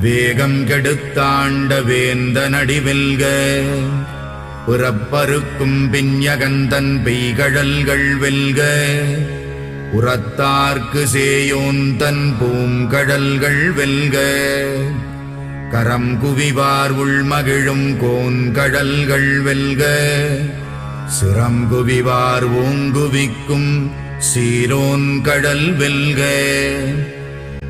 வேகம் கெடுத்தாண்ட வேந்த நடிவெல்க புறப்பருக்கும் பிஞகந்தன் பெய்கழல்கள் வெல்க. உரத்தார்க்கு சேயோந்தன் பூங்கடல்கள் வெல்க. கரம் குவிவார் உள்மகிழும் கோன்கடல்கள் வெல்க. சிரம் குவிவார் ஓங்குவிக்கும் சீரோன் கடல் வெல்க.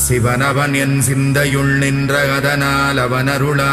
சிவனவன் என் சிந்தையுள் நின்ற அதனால் அவனருளா